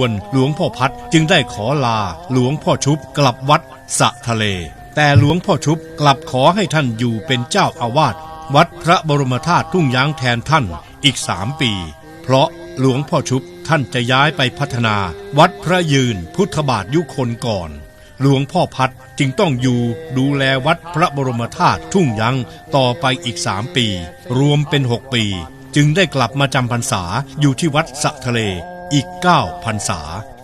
วนหลวงพ่อพัดจึงได้ขอลาหลวงพ่อชุบกลับวัดสะทะเล แต่หลวงพ่อชุบกลับขอให้ท่านอยู่เป็นเจ้าอาวาสวัดพระบรมธาตุทุ่งยางแทนท่านอีกสามปี เพราะหลวงพ่อชุบท่านจะย้ายไปพัฒนา วัดพระยืนพุทธบาทยุคนก่อน หลวงพ่อพัดจึงต้องอยู่ดูแลวัดพระบรมธาตุทุ่งยังต่อไปอีกสามปี รวมเป็นหกปี จึงได้กลับมาจำพรรษาอยู่ที่วัดสะทะเล อีกเก้าพรรษา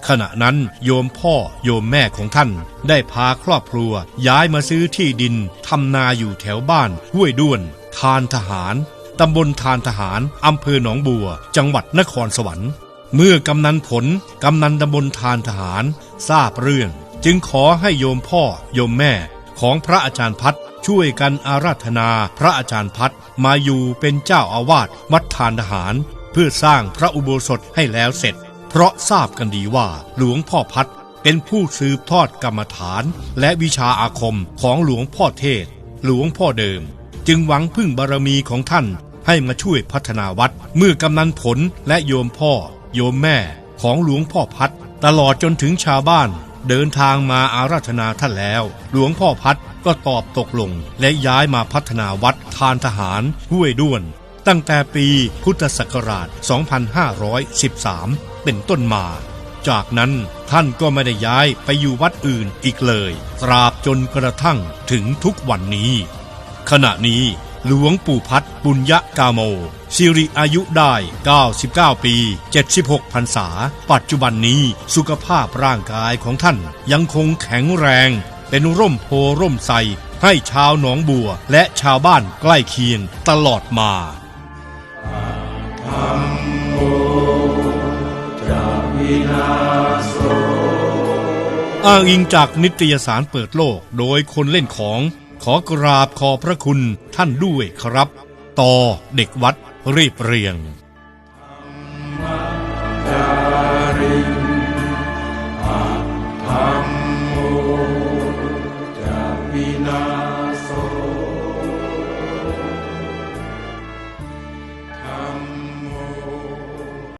ขณะนั้นโยมพ่อโยมแม่ของท่าน ได้พาครอบครัว ย้ายมาซื้อที่ดินทำนาอยู่แถวบ้านห้วยด้วน ทานทหารตำบลทานทหารอำเภอหนองบัว จังหวัดนครสวรรค์ เมื่อกำนันผลกำนันตำบลทานทหาร ทราบเรื่อง จึงขอให้โยมพ่อโยมแม่ของพระอาจารย์พัดช่วยกันอาราธนาพระอาจารย์พัดมาอยู่เป็นเจ้าอาวาสวัดทานทหาร เพื่อสร้างพระอุโบสถให้แล้วเสร็จ เพราะทราบกันดีว่าหลวงพ่อพัดเป็นผู้สืบทอดกรรมฐาน และวิชาอาคมของหลวงพ่อเทศ หลวงพ่อเดิม จึงหวังพึ่งบารมีของท่านให้มาช่วยพัฒนาวัด เมื่อกำนันผลและโยมพ่อ โยมแม่ของหลวงพ่อพัดตลอดจนถึงชาวบ้าน เดินทางมาอาราธนาท่านแล้ว หลวงพ่อพัดก็ตอบตกลงและย้ายมาพัฒนาวัดทานทหารห้วยด้วน ตั้งแต่ปีพุทธศักราช 2513 เป็นต้นมา จากนั้นท่านก็ไม่ได้ย้ายไปอยู่วัดอื่นอีกเลย ตราบจนกระทั่งถึงทุกวันนี้ ขณะนี้หลวงปู่พัดบุญยะกาโมสิริอายุได้ 99 ปี 76พรรษา ปัจจุบันนี้สุขภาพร่างกายของท่านยังคงแข็งแรง เป็นร่มโพร่มใสให้ชาวหนองบัวและชาวบ้านใกล้เคียงตลอดมา อ้างอิงจากนิตยสารเปิดโลกโดยคนเล่นของขอกราบขอพระคุณท่านด้วยครับ ต่อเด็กวัดรีบเรียง